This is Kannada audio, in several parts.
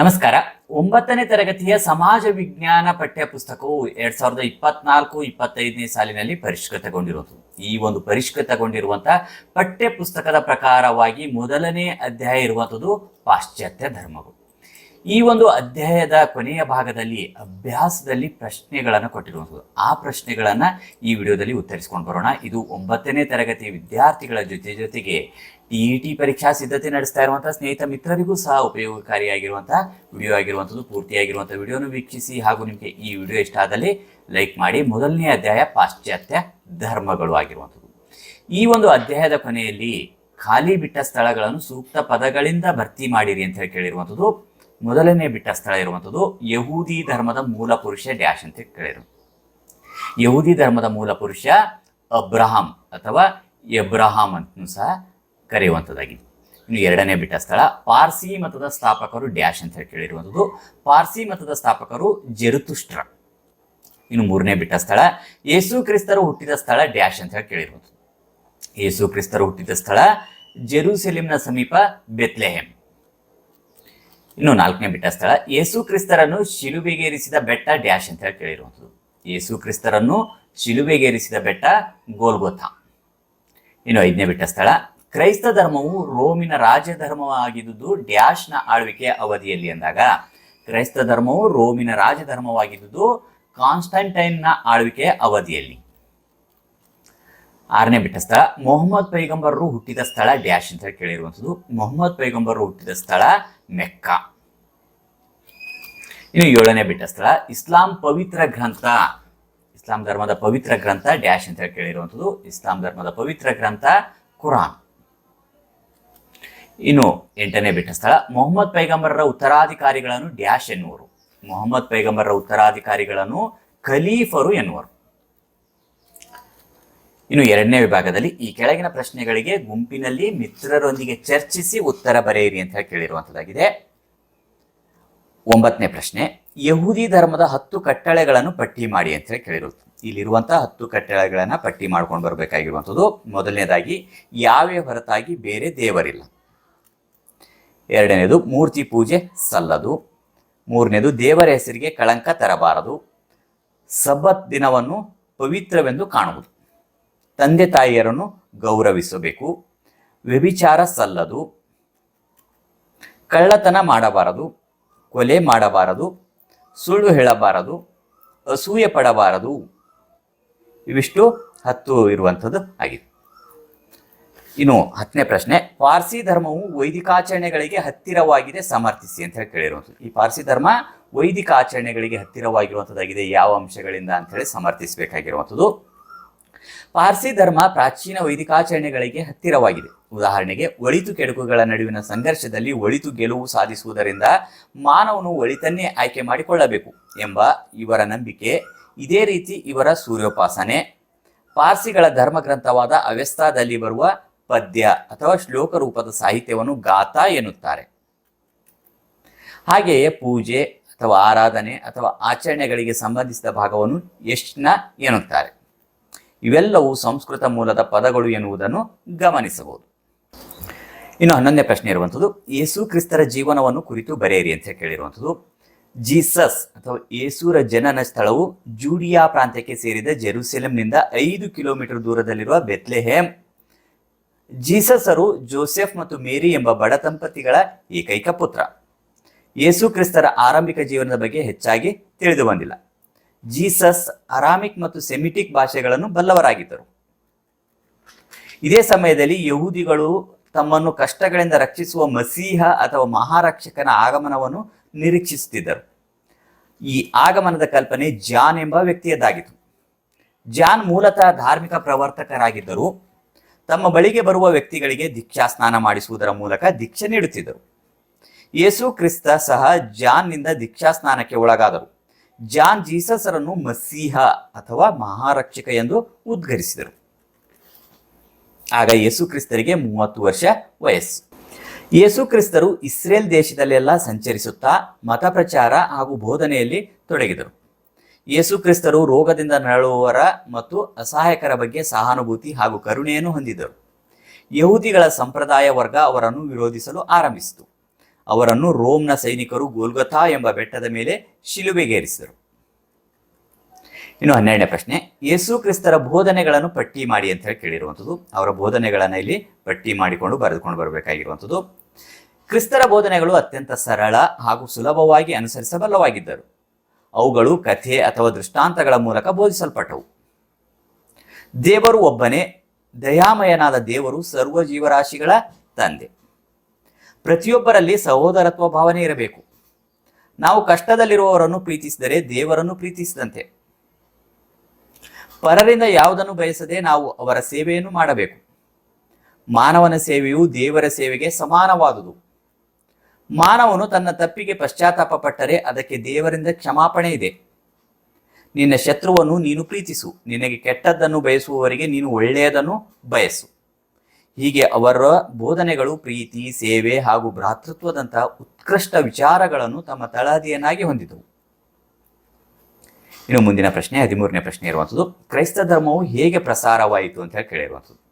ನಮಸ್ಕಾರ. ಒಂಬತ್ತನೇ ತರಗತಿಯ ಸಮಾಜ ವಿಜ್ಞಾನ ಪಠ್ಯ ಪುಸ್ತಕವು ಎರಡ್ ಸಾವಿರದ ಇಪ್ಪತ್ನಾಲ್ಕು, ಇಪ್ಪತ್ತೈದನೇ ಸಾಲಿನಲ್ಲಿ ಪರಿಷ್ಕೃತಗೊಂಡಿರುವುದು. ಈ ಒಂದು ಪರಿಷ್ಕೃತಗೊಂಡಿರುವಂತಹ ಪಠ್ಯ ಪುಸ್ತಕದ ಪ್ರಕಾರವಾಗಿ ಮೊದಲನೇ ಅಧ್ಯಾಯ ಇರುವಂಥದ್ದು ಪಾಶ್ಚಾತ್ಯ ಧರ್ಮಗಳು ಈ ಒಂದು ಅಧ್ಯಾಯದ ಕೊನೆಯ ಭಾಗದಲ್ಲಿ ಅಭ್ಯಾಸದಲ್ಲಿ ಪ್ರಶ್ನೆಗಳನ್ನು ಕೊಟ್ಟಿರುವಂಥದ್ದು. ಆ ಪ್ರಶ್ನೆಗಳನ್ನು ಈ ವಿಡಿಯೋದಲ್ಲಿ ಉತ್ತರಿಸಿಕೊಂಡು ಬರೋಣ. ಇದು ಒಂಬತ್ತನೇ ತರಗತಿ ವಿದ್ಯಾರ್ಥಿಗಳ ಜೊತೆ ಜೊತೆಗೆ ಇ ಟಿ ಪರೀಕ್ಷಾ ಸಿದ್ಧತೆ ನಡೆಸ್ತಾ ಇರುವಂತಹ ಸ್ನೇಹಿತ ಮಿತ್ರರಿಗೂ ಸಹ ಉಪಯೋಗಕಾರಿಯಾಗಿರುವಂತಹ ವಿಡಿಯೋ ಆಗಿರುವಂಥದ್ದು ಪೂರ್ತಿಯಾಗಿರುವಂಥ ವಿಡಿಯೋನು ವೀಕ್ಷಿಸಿ ಹಾಗೂ ನಿಮಗೆ ಈ ವಿಡಿಯೋ ಇಷ್ಟ ಆದಲ್ಲಿ ಲೈಕ್ ಮಾಡಿ. ಮೊದಲನೇ ಅಧ್ಯಾಯ ಪಾಶ್ಚಾತ್ಯ ಧರ್ಮಗಳು ಆಗಿರುವಂಥದ್ದು ಈ ಒಂದು ಅಧ್ಯಾಯದ ಕೊನೆಯಲ್ಲಿ ಖಾಲಿ ಬಿಟ್ಟ ಸ್ಥಳಗಳನ್ನು ಸೂಕ್ತ ಪದಗಳಿಂದ ಭರ್ತಿ ಮಾಡಿರಿ ಅಂತ ಹೇಳಿ ಕೇಳಿರುವಂಥದ್ದು ಮೊದಲನೇ ಬಿಟ್ಟ ಸ್ಥಳ ಇರುವಂಥದ್ದು ಯಹೂದಿ ಧರ್ಮದ ಮೂಲ ಪುರುಷ ಡ್ಯಾಶ್ ಅಂತ ಕೇಳಿರು. ಯಹೂದಿ ಧರ್ಮದ ಮೂಲ ಪುರುಷ ಅಬ್ರಹಾಂ ಅಥವಾ ಎಬ್ರಹಾಂ ಅಂತ ಸಹ ಕರೆಯುವಂಥದ್ದಾಗಿದೆ ಇನ್ನು ಎರಡನೇ ಬಿಟ್ಟ ಸ್ಥಳ ಪಾರ್ಸಿ ಮತದ ಸ್ಥಾಪಕರು ಡ್ಯಾಶ್ ಅಂತ ಹೇಳಿ ಕೇಳಿರುವಂಥದ್ದು ಪಾರ್ಸಿ ಮತದ ಸ್ಥಾಪಕರು ಜೆರುತುಷ್ಟ್ರ. ಇನ್ನು ಮೂರನೇ ಬಿಟ್ಟ ಸ್ಥಳ ಯೇಸು ಕ್ರಿಸ್ತರು ಹುಟ್ಟಿದ ಸ್ಥಳ ಡ್ಯಾಶ್ ಅಂತ ಹೇಳಿ ಕೇಳಿರುವಂಥದ್ದು ಯೇಸು ಕ್ರಿಸ್ತರು ಹುಟ್ಟಿದ ಸ್ಥಳ ಜೆರೂಸೆಲಿಂನ ಸಮೀಪ ಬೆತ್ಲೆಹೆಮ್. ಇನ್ನು ನಾಲ್ಕನೇ ಬಿಟ್ಟ ಸ್ಥಳ ಯೇಸು ಕ್ರಿಸ್ತರನ್ನು ಶಿಲುಬೆಗೇರಿಸಿದ ಬೆಟ್ಟ ಡ್ಯಾಶ್ ಅಂತ ಹೇಳಿ ಕೇಳಿರುವಂಥದ್ದು ಯೇಸು ಕ್ರಿಸ್ತರನ್ನು ಶಿಲುಬೆಗೇರಿಸಿದ ಬೆಟ್ಟ ಗೋಲ್ಗೋಥಾ ಇನ್ನು ಐದನೇ ಬಿಟ್ಟ ಸ್ಥಳ ಕ್ರೈಸ್ತ ಧರ್ಮವು ರೋಮಿನ ರಾಜಧರ್ಮವಾಗಿದ್ದುದು ಡ್ಯಾಶ್ನ ಆಳ್ವಿಕೆಯ ಅವಧಿಯಲ್ಲಿ ಅಂದಾಗ, ಕ್ರೈಸ್ತ ಧರ್ಮವು ರೋಮಿನ ರಾಜಧರ್ಮವಾಗಿದ್ದುದು ಕಾನ್ಸ್ಟಂಟೈನ್ನ ಆಳ್ವಿಕೆಯ ಅವಧಿಯಲ್ಲಿ. ಆರನೇ ಬಿಟ್ಟ ಸ್ಥಳ ಮೊಹಮ್ಮದ್ ಪೈಗಂಬರರು ಹುಟ್ಟಿದ ಸ್ಥಳ ಡ್ಯಾಶ್ ಅಂತ ಹೇಳಿ ಕೇಳಿರುವಂಥದ್ದು. ಮೊಹಮ್ಮದ್ ಪೈಗಂಬರರು ಹುಟ್ಟಿದ ಸ್ಥಳ ಮೆಕ್ಕಾ. ಇನ್ನು ಏಳನೇ ಬಿಟ್ಟ ಸ್ಥಳ ಇಸ್ಲಾಂ ಪವಿತ್ರ ಗ್ರಂಥ. ಇಸ್ಲಾಂ ಧರ್ಮದ ಪವಿತ್ರ ಗ್ರಂಥ ಡ್ಯಾಶ್ ಅಂತ ಹೇಳಿ ಕೇಳಿರುವಂಥದ್ದು. ಇಸ್ಲಾಂ ಧರ್ಮದ ಪವಿತ್ರ ಗ್ರಂಥ ಕುರಾನ್. ಇನ್ನು ಎಂಟನೇ ಬಿಟ್ಟ ಸ್ಥಳ ಮೊಹಮ್ಮದ್ ಪೈಗಂಬರರ ಉತ್ತರಾಧಿಕಾರಿಗಳನ್ನು ಡ್ಯಾಶ್ ಎನ್ನುವರು. ಮೊಹಮ್ಮದ್ ಪೈಗಂಬರರ ಉತ್ತರಾಧಿಕಾರಿಗಳನ್ನು ಖಲೀಫರು ಎನ್ನುವರು. ಇನ್ನು ಎರಡನೇ ವಿಭಾಗದಲ್ಲಿ ಈ ಕೆಳಗಿನ ಪ್ರಶ್ನೆಗಳಿಗೆ ಗುಂಪಿನಲ್ಲಿ ಮಿತ್ರರೊಂದಿಗೆ ಚರ್ಚಿಸಿ ಉತ್ತರ ಬರೆಯಿರಿ ಅಂತ ಹೇಳಿ ಕೇಳಿರುವಂಥದ್ದಾಗಿದೆ ಒಂಬತ್ತನೇ ಪ್ರಶ್ನೆ, ಯಹೂದಿ ಧರ್ಮದ ಹತ್ತು ಕಟ್ಟಳೆಗಳನ್ನು ಪಟ್ಟಿ ಮಾಡಿ ಅಂತ ಹೇಳಿ ಕೇಳಿರೋದು ಇಲ್ಲಿರುವಂತಹ ಹತ್ತು ಕಟ್ಟಳೆಗಳನ್ನ ಪಟ್ಟಿ ಮಾಡ್ಕೊಂಡು ಬರಬೇಕಾಗಿರುವಂಥದ್ದು ಮೊದಲನೇದಾಗಿ ಯಾವೇ ಹೊರತಾಗಿ ಬೇರೆ ದೇವರಿಲ್ಲ. ಎರಡನೇದು ಮೂರ್ತಿ ಪೂಜೆ ಸಲ್ಲದು. ಮೂರನೇದು ದೇವರ ಹೆಸರಿಗೆ ಕಳಂಕ ತರಬಾರದು. ಸಬ್ಬತ್ ದಿನವನ್ನು ಪವಿತ್ರವೆಂದು ಕಾಣುವುದು. ತಂದೆ ತಾಯಿಯರನ್ನು ಗೌರವಿಸಬೇಕು. ವ್ಯಭಿಚಾರ ಸಲ್ಲದು. ಕಳ್ಳತನ ಮಾಡಬಾರದು. ಕೊಲೆ ಮಾಡಬಾರದು. ಸುಳ್ಳು ಹೇಳಬಾರದು. ಅಸೂಯೆ ಪಡಬಾರದು. ಇವಿಷ್ಟು ಹತ್ತು ಇರುವಂಥದ್ದು ಆಗಿದೆ. ಇನ್ನು ಹತ್ತನೇ ಪ್ರಶ್ನೆ, ಪಾರ್ಸಿ ಧರ್ಮವು ವೈದಿಕಾಚರಣೆಗಳಿಗೆ ಹತ್ತಿರವಾಗಿದೆ ಸಮರ್ಥಿಸಿ ಅಂತ ಹೇಳಿ ಕೇಳಿರುವಂಥದ್ದು. ಈ ಪಾರ್ಸಿ ಧರ್ಮ ವೈದಿಕ ಆಚರಣೆಗಳಿಗೆ ಹತ್ತಿರವಾಗಿರುವಂಥದ್ದಾಗಿದೆ, ಯಾವ ಅಂಶಗಳಿಂದ ಅಂತ ಹೇಳಿ ಸಮರ್ಥಿಸಬೇಕಾಗಿರುವಂಥದ್ದು. ಪಾರ್ಸಿ ಧರ್ಮ ಪ್ರಾಚೀನ ವೈದಿಕಾಚರಣೆಗಳಿಗೆ ಹತ್ತಿರವಾಗಿದೆ. ಉದಾಹರಣೆಗೆ, ಒಳಿತು ಕೆಡುಕುಗಳ ನಡುವಿನ ಸಂಘರ್ಷದಲ್ಲಿ ಒಳಿತು ಗೆಲುವು ಸಾಧಿಸುವುದರಿಂದ ಮಾನವನು ಒಳಿತನ್ನೇ ಆಯ್ಕೆ ಮಾಡಿಕೊಳ್ಳಬೇಕು ಎಂಬ ಇವರ ನಂಬಿಕೆ, ಇದೇ ರೀತಿ ಇವರ ಸೂರ್ಯೋಪಾಸನೆ. ಪಾರ್ಸಿಗಳ ಧರ್ಮಗ್ರಂಥವಾದ ಅವ್ಯಸ್ತಾದಲ್ಲಿ ಬರುವ ಪದ್ಯ ಅಥವಾ ಶ್ಲೋಕ ರೂಪದ ಸಾಹಿತ್ಯವನ್ನು ಗಾಥಾ ಎನ್ನುತ್ತಾರೆ. ಹಾಗೆಯೇ ಪೂಜೆ ಅಥವಾ ಆರಾಧನೆ ಅಥವಾ ಆಚರಣೆಗಳಿಗೆ ಸಂಬಂಧಿಸಿದ ಭಾಗವನ್ನು ಯಶ್ನ ಎನ್ನುತ್ತಾರೆ. ಇವೆಲ್ಲವೂ ಸಂಸ್ಕೃತ ಮೂಲದ ಪದಗಳು ಎನ್ನುವುದನ್ನು ಗಮನಿಸಬಹುದು. ಇನ್ನು ಹನ್ನೊಂದನೇ ಪ್ರಶ್ನೆ ಇರುವಂಥದ್ದು, ಯೇಸು ಕ್ರಿಸ್ತರ ಜೀವನವನ್ನು ಕುರಿತು ಬರೆಯಿರಿ ಅಂತ ಕೇಳಿರುವಂಥದ್ದು. ಜೀಸಸ್ ಅಥವಾ ಯೇಸುರ ಜನನ ಸ್ಥಳವು ಜೂಡಿಯಾ ಪ್ರಾಂತ್ಯಕ್ಕೆ ಸೇರಿದ ಜೆರೂಸೆಲೆಂನಿಂದ ಐದು ಕಿಲೋಮೀಟರ್ ದೂರದಲ್ಲಿರುವ ಬೆತ್ಲೆಹೇಮ್ ಜೀಸಸರು ಜೋಸೆಫ್ ಮತ್ತು ಮೇರಿ ಎಂಬ ಬಡ ದಂಪತಿಗಳ ಏಕೈಕ ಪುತ್ರ. ಯೇಸು ಕ್ರಿಸ್ತರ ಆರಂಭಿಕ ಜೀವನದ ಬಗ್ಗೆ ಹೆಚ್ಚಾಗಿ ತಿಳಿದು ಬಂದಿಲ್ಲ. ಜೀಸಸ್ ಅರಾಮಿಕ್ ಮತ್ತು ಸೆಮಿಟಿಕ್ ಭಾಷೆಗಳನ್ನು ಬಲ್ಲವರಾಗಿದ್ದರು. ಇದೇ ಸಮಯದಲ್ಲಿ ಯಹೂದಿಗಳು ತಮ್ಮನ್ನು ಕಷ್ಟಗಳಿಂದ ರಕ್ಷಿಸುವ ಮಸೀಹ ಅಥವಾ ಮಹಾರಕ್ಷಕನ ಆಗಮನವನ್ನು ನಿರೀಕ್ಷಿಸುತ್ತಿದ್ದರು. ಈ ಆಗಮನದ ಕಲ್ಪನೆ ಜಾನ್ ಎಂಬ ವ್ಯಕ್ತಿಯದ್ದಾಗಿತ್ತು. ಜಾನ್ ಮೂಲತಃ ಧಾರ್ಮಿಕ ಪ್ರವರ್ತಕರಾಗಿದ್ದರು. ತಮ್ಮ ಬಳಿಗೆ ಬರುವ ವ್ಯಕ್ತಿಗಳಿಗೆ ದೀಕ್ಷಾ ಸ್ನಾನ ಮಾಡಿಸುವುದರ ಮೂಲಕ ದೀಕ್ಷೆ ನೀಡುತ್ತಿದ್ದರು. ಯೇಸು ಕ್ರಿಸ್ತ ಸಹ ಜಾನ್ನಿಂದ ದೀಕ್ಷಾ ಸ್ನಾನಕ್ಕೆ ಒಳಗಾದರು. ಜಾನ್ ಜೀಸಸರನ್ನು ಮಸೀಹ ಅಥವಾ ಮಹಾರಕ್ಷಕ ಎಂದು ಉದ್ಘರಿಸಿದರು ಆಗ ಯೇಸು ಕ್ರಿಸ್ತರಿಗೆ ಮೂವತ್ತು ವರ್ಷ ವಯಸ್ಸು. ಯೇಸು ಕ್ರಿಸ್ತರು ಇಸ್ರೇಲ್ ದೇಶದಲ್ಲೆಲ್ಲ ಸಂಚರಿಸುತ್ತಾ ಮತ ಪ್ರಚಾರ ಹಾಗೂ ಬೋಧನೆಯಲ್ಲಿ ತೊಡಗಿದರು. ಯೇಸು ಕ್ರಿಸ್ತರು ರೋಗದಿಂದ ನರಳುವವರ ಮತ್ತು ಅಸಹಾಯಕರ ಬಗ್ಗೆ ಸಹಾನುಭೂತಿ ಹಾಗೂ ಕರುಣೆಯನ್ನು ಹೊಂದಿದರು. ಯಹೂದಿಗಳ ಸಂಪ್ರದಾಯ ವರ್ಗ ಅವರನ್ನು ವಿರೋಧಿಸಲು ಆರಂಭಿಸಿತು. ಅವರನ್ನು ರೋಮ್ನ ಸೈನಿಕರು ಗೋಲ್ಗಥಾ ಎಂಬ ಬೆಟ್ಟದ ಮೇಲೆ ಶಿಲುಬೆಗೇರಿಸಿದರು. ಇನ್ನು ಹನ್ನೆರಡನೇ ಪ್ರಶ್ನೆ, ಯೇಸು ಕ್ರಿಸ್ತರ ಬೋಧನೆಗಳನ್ನು ಪಟ್ಟಿ ಮಾಡಿ ಅಂತ ಹೇಳಿ ಕೇಳಿರುವಂಥದ್ದು, ಅವರ ಬೋಧನೆಗಳನ್ನು ಇಲ್ಲಿ ಪಟ್ಟಿ ಮಾಡಿಕೊಂಡು ಬರೆದುಕೊಂಡು ಬರಬೇಕಾಗಿರುವಂಥದ್ದು. ಕ್ರಿಸ್ತರ ಬೋಧನೆಗಳು ಅತ್ಯಂತ ಸರಳ ಹಾಗೂ ಸುಲಭವಾಗಿ ಅನುಸರಿಸಬಲ್ಲವಾಗಿದ್ದರು. ಅವುಗಳು ಕಥೆ ಅಥವಾ ದೃಷ್ಟಾಂತಗಳ ಮೂಲಕ ಬೋಧಿಸಲ್ಪಟ್ಟವು. ದೇವರು ಒಬ್ಬನೇ, ದಯಾಮಯನಾದ ದೇವರು ಸರ್ವ ಜೀವರಾಶಿಗಳ ತಂದೆ. ಪ್ರತಿಯೊಬ್ಬರಲ್ಲಿ ಸಹೋದರತ್ವ ಭಾವನೆ ಇರಬೇಕು. ನಾವು ಕಷ್ಟದಲ್ಲಿರುವವರನ್ನು ಪ್ರೀತಿಸಿದರೆ ದೇವರನ್ನು ಪ್ರೀತಿಸಿದಂತೆ. ಪರರಿಂದ ಯಾವುದನ್ನು ಬಯಸದೆ ನಾವು ಅವರ ಸೇವೆಯನ್ನು ಮಾಡಬೇಕು. ಮಾನವನ ಸೇವೆಯು ದೇವರ ಸೇವೆಗೆ ಸಮಾನವಾದುದು. ಮಾನವನು ತನ್ನ ತಪ್ಪಿಗೆ ಪಶ್ಚಾತ್ತಾಪ ಪಟ್ಟರೆ ಅದಕ್ಕೆ ದೇವರಿಂದ ಕ್ಷಮಾಪಣೆ ಇದೆ. ನಿನ್ನ ಶತ್ರುವನ್ನು ನೀನು ಪ್ರೀತಿಸು. ನಿನಗೆ ಕೆಟ್ಟದ್ದನ್ನು ಬಯಸುವವರಿಗೆ ನೀನು ಒಳ್ಳೆಯದನ್ನು ಬಯಸು. ಹೀಗೆ ಅವರ ಬೋಧನೆಗಳು ಪ್ರೀತಿ, ಸೇವೆ ಹಾಗೂ ಭ್ರಾತೃತ್ವದಂತಹ ಉತ್ಕೃಷ್ಟ ವಿಚಾರಗಳನ್ನು ತಮ್ಮ ತಳಹದಿಯನ್ನಾಗಿ ಹೊಂದಿದವು. ಇನ್ನು ಮುಂದಿನ ಪ್ರಶ್ನೆ, ಹದಿಮೂರನೇ ಪ್ರಶ್ನೆ ಇರುವಂಥದ್ದು, ಕ್ರೈಸ್ತ ಧರ್ಮವು ಹೇಗೆ ಪ್ರಸಾರವಾಯಿತು ಅಂತ ಹೇಳಿ ಕೇಳಿರುವಂಥದ್ದು.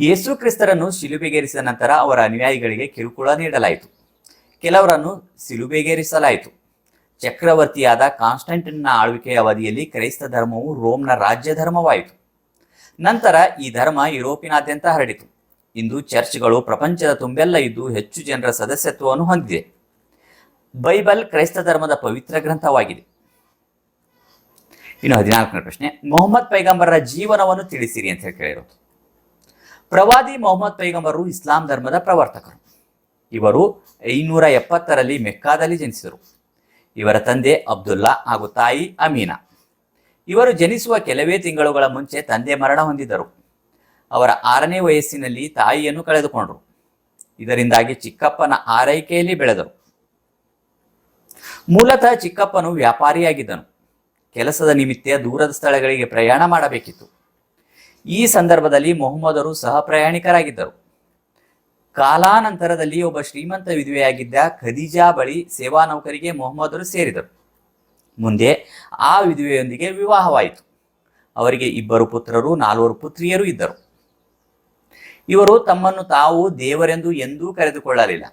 ಯೇಸು ಕ್ರಿಸ್ತರನ್ನು ಶಿಲುಬೆಗೇರಿಸಿದ ನಂತರ ಅವರ ಅನುಯಾಯಿಗಳಿಗೆ ಕಿರುಕುಳ ನೀಡಲಾಯಿತು. ಕೆಲವರನ್ನು ಸಿಲುಬೆಗೇರಿಸಲಾಯಿತು. ಚಕ್ರವರ್ತಿಯಾದ ಕಾನ್ಸ್ಟಂಟಿನ್ನ ಆಳ್ವಿಕೆಯ ಅವಧಿಯಲ್ಲಿ ಕ್ರೈಸ್ತ ಧರ್ಮವು ರೋಮ್ನ ರಾಜ್ಯ ಧರ್ಮವಾಯಿತು. ನಂತರ ಈ ಧರ್ಮ ಯುರೋಪಿನಾದ್ಯಂತ ಹರಡಿತು. ಇಂದು ಚರ್ಚ್ಗಳು ಪ್ರಪಂಚದ ತುಂಬೆಲ್ಲ ಇದ್ದು ಹೆಚ್ಚು ಜನರ ಸದಸ್ಯತ್ವವನ್ನು ಹೊಂದಿದೆ. ಬೈಬಲ್ ಕ್ರೈಸ್ತ ಧರ್ಮದ ಪವಿತ್ರ ಗ್ರಂಥವಾಗಿದೆ. ಇನ್ನು ಹದಿನಾಲ್ಕನೇ ಪ್ರಶ್ನೆ, ಮೊಹಮ್ಮದ್ ಪೈಗಂಬರರ ಜೀವನವನ್ನು ತಿಳಿಸಿರಿ ಅಂತ ಹೇಳಿ ಕೇಳಿರೋದು. ಪ್ರವಾದಿ ಮೊಹಮ್ಮದ್ ಪೈಗಂಬರು ಇಸ್ಲಾಂ ಧರ್ಮದ ಪ್ರವರ್ತಕರು. ಇವರು ಐನೂರ ಎಪ್ಪತ್ತರಲ್ಲಿ ಮೆಕ್ಕಾದಲ್ಲಿ ಜನಿಸಿದರು. ಇವರ ತಂದೆ ಅಬ್ದುಲ್ಲಾ ಹಾಗೂ ತಾಯಿ ಅಮೀನಾ. ಇವರು ಜನಿಸುವ ಕೆಲವೇ ತಿಂಗಳುಗಳ ಮುಂಚೆ ತಂದೆ ಮರಣ ಹೊಂದಿದರು ಅವರ ಆರನೇ ವಯಸ್ಸಿನಲ್ಲಿ ತಾಯಿಯನ್ನು ಕಳೆದುಕೊಂಡರು. ಇದರಿಂದಾಗಿ ಚಿಕ್ಕಪ್ಪನ ಆರೈಕೆಯಲ್ಲಿ ಬೆಳೆದರು. ಮೂಲತಃ ಚಿಕ್ಕಪ್ಪನು ವ್ಯಾಪಾರಿಯಾಗಿದ್ದನು. ಕೆಲಸದ ನಿಮಿತ್ತ ದೂರದ ಸ್ಥಳಗಳಿಗೆ ಪ್ರಯಾಣ ಮಾಡಬೇಕಿತ್ತು. ಈ ಸಂದರ್ಭದಲ್ಲಿ ಮೊಹಮ್ಮದರು ಸಹ ಪ್ರಯಾಣಿಕರಾಗಿದ್ದರು. ಕಾಲಾನಂತರದಲ್ಲಿ ಒಬ್ಬ ಶ್ರೀಮಂತ ವಿಧವೆಯಾಗಿದ್ದ ಖದೀಜಾ ಬಳಿ ಸೇವಾ ನೌಕರಿಗೆ ಮೊಹಮ್ಮದರು ಸೇರಿದರು. ಮುಂದೆ ಆ ವಿಧವೆಯೊಂದಿಗೆ ವಿವಾಹವಾಯಿತು. ಅವರಿಗೆ ಇಬ್ಬರು ಪುತ್ರರು, ನಾಲ್ವರು ಪುತ್ರಿಯರು ಇದ್ದರು. ಇವರು ತಮ್ಮನ್ನು ತಾವು ದೇವರೆಂದು ಎಂದೂ ಕರೆದುಕೊಳ್ಳಲಿಲ್ಲ.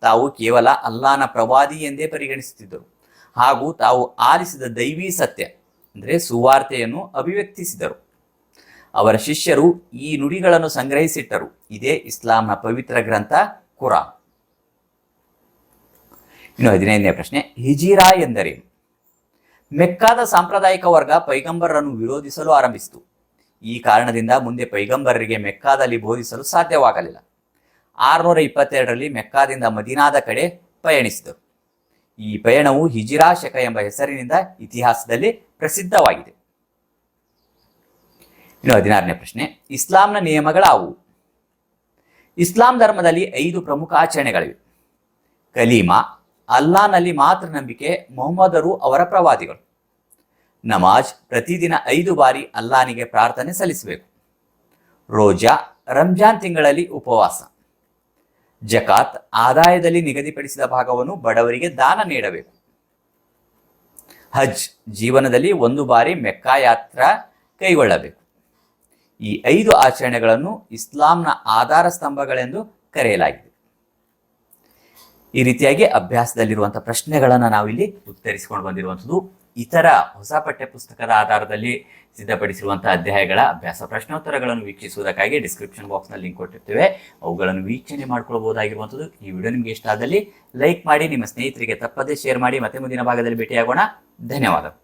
ತಾವು ಕೇವಲ ಅಲ್ಲಾನ ಪ್ರವಾದಿ ಎಂದೇ ಪರಿಗಣಿಸುತ್ತಿದ್ದರು. ಹಾಗೂ ತಾವು ಆಲಿಸಿದ ದೈವಿ ಸತ್ಯ, ಅಂದರೆ ಸುವಾರ್ತೆಯನ್ನು ಅಭಿವ್ಯಕ್ತಿಸಿದರು. ಅವರ ಶಿಷ್ಯರು ಈ ನುಡಿಗಳನ್ನು ಸಂಗ್ರಹಿಸಿಟ್ಟರು. ಇದೇ ಇಸ್ಲಾಂನ ಪವಿತ್ರ ಗ್ರಂಥ ಕುರಾನ್. ಇನ್ನು ಹದಿನೈದನೇ ಪ್ರಶ್ನೆ, ಹಿಜೀರಾ ಎಂದರೇನು ಮೆಕ್ಕಾದ ಸಾಂಪ್ರದಾಯಿಕ ವರ್ಗ ಪೈಗಂಬರರನ್ನು ವಿರೋಧಿಸಲು ಆರಂಭಿಸಿತು. ಈ ಕಾರಣದಿಂದ ಮುಂದೆ ಪೈಗಂಬರರಿಗೆ ಮೆಕ್ಕಾದಲ್ಲಿ ಬೋಧಿಸಲು ಸಾಧ್ಯವಾಗಲಿಲ್ಲ. ಆರುನೂರ ಇಪ್ಪತ್ತೆರಡರಲ್ಲಿ ಮೆಕ್ಕಾದಿಂದ ಮದೀನಾದ ಕಡೆ ಪಯಣಿಸಿದರು. ಈ ಪಯಣವು ಹಿಜಿರಾ ಶಕ ಎಂಬ ಹೆಸರಿನಿಂದ ಇತಿಹಾಸದಲ್ಲಿ ಪ್ರಸಿದ್ಧವಾಗಿದೆ. ಇನ್ನು ಹದಿನಾರನೇ ಪ್ರಶ್ನೆ, ಇಸ್ಲಾಂನ ನಿಯಮಗಳಾವುವು ಇಸ್ಲಾಂ ಧರ್ಮದಲ್ಲಿ ಐದು ಪ್ರಮುಖ ಆಚರಣೆಗಳಿವೆ. ಕಲೀಮಾ ಅಲ್ಲಾನಲ್ಲಿ ಮಾತ್ರ ನಂಬಿಕೆ ಮೊಹಮ್ಮದರು ಅವರ ಪ್ರವಾದಿಗಳು. ನಮಾಜ್ ಪ್ರತಿದಿನ ಐದು ಬಾರಿ ಅಲ್ಲಾನಿಗೆ ಪ್ರಾರ್ಥನೆ ಸಲ್ಲಿಸಬೇಕು. ರೋಜಾ, ರಂಜಾನ್ ತಿಂಗಳಲ್ಲಿ ಉಪವಾಸ. ಜಕಾತ್, ಆದಾಯದಲ್ಲಿ ನಿಗದಿಪಡಿಸಿದ ಭಾಗವನ್ನು ಬಡವರಿಗೆ ದಾನ ನೀಡಬೇಕು. ಹಜ್, ಜೀವನದಲ್ಲಿ ಒಂದು ಬಾರಿ ಮೆಕ್ಕಾ ಯಾತ್ರ ಕೈಗೊಳ್ಳಬೇಕು. ಈ ಐದು ಆಚರಣೆಗಳನ್ನು ಇಸ್ಲಾಂನ ಆಧಾರ ಸ್ತಂಭಗಳೆಂದು ಕರೆಯಲಾಗಿದೆ. ಈ ರೀತಿಯಾಗಿ ಅಭ್ಯಾಸದಲ್ಲಿರುವಂತಹ ಪ್ರಶ್ನೆಗಳನ್ನು ನಾವಿಲ್ಲಿ ಉತ್ತರಿಸಿಕೊಂಡು ಬಂದಿರುವಂಥದ್ದು. ಇತರ ಹೊಸ ಪಠ್ಯ ಪುಸ್ತಕದ ಆಧಾರದಲ್ಲಿ ಸಿದ್ಧಪಡಿಸಿರುವಂತಹ ಅಧ್ಯಾಯಗಳ ಅಭ್ಯಾಸ ಪ್ರಶ್ನೋತ್ತರಗಳನ್ನು ವೀಕ್ಷಿಸುವುದಕ್ಕಾಗಿ ಡಿಸ್ಕ್ರಿಪ್ಷನ್ ಬಾಕ್ಸ್ನಲ್ಲಿ ಲಿಂಕ್ ಕೊಟ್ಟಿರ್ತೇವೆ. ಅವುಗಳನ್ನು ವೀಕ್ಷಣೆ ಮಾಡ್ಕೊಳ್ಬಹುದಾಗಿರುವಂಥದ್ದು ಈ ವಿಡಿಯೋ ನಿಮಗೆ ಇಷ್ಟ ಆದಲ್ಲಿ ಲೈಕ್ ಮಾಡಿ, ನಿಮ್ಮ ಸ್ನೇಹಿತರಿಗೆ ತಪ್ಪದೇ ಶೇರ್ ಮಾಡಿ. ಮತ್ತೆ ಮುಂದಿನ ಭಾಗದಲ್ಲಿ ಭೇಟಿಯಾಗೋಣ. ಧನ್ಯವಾದ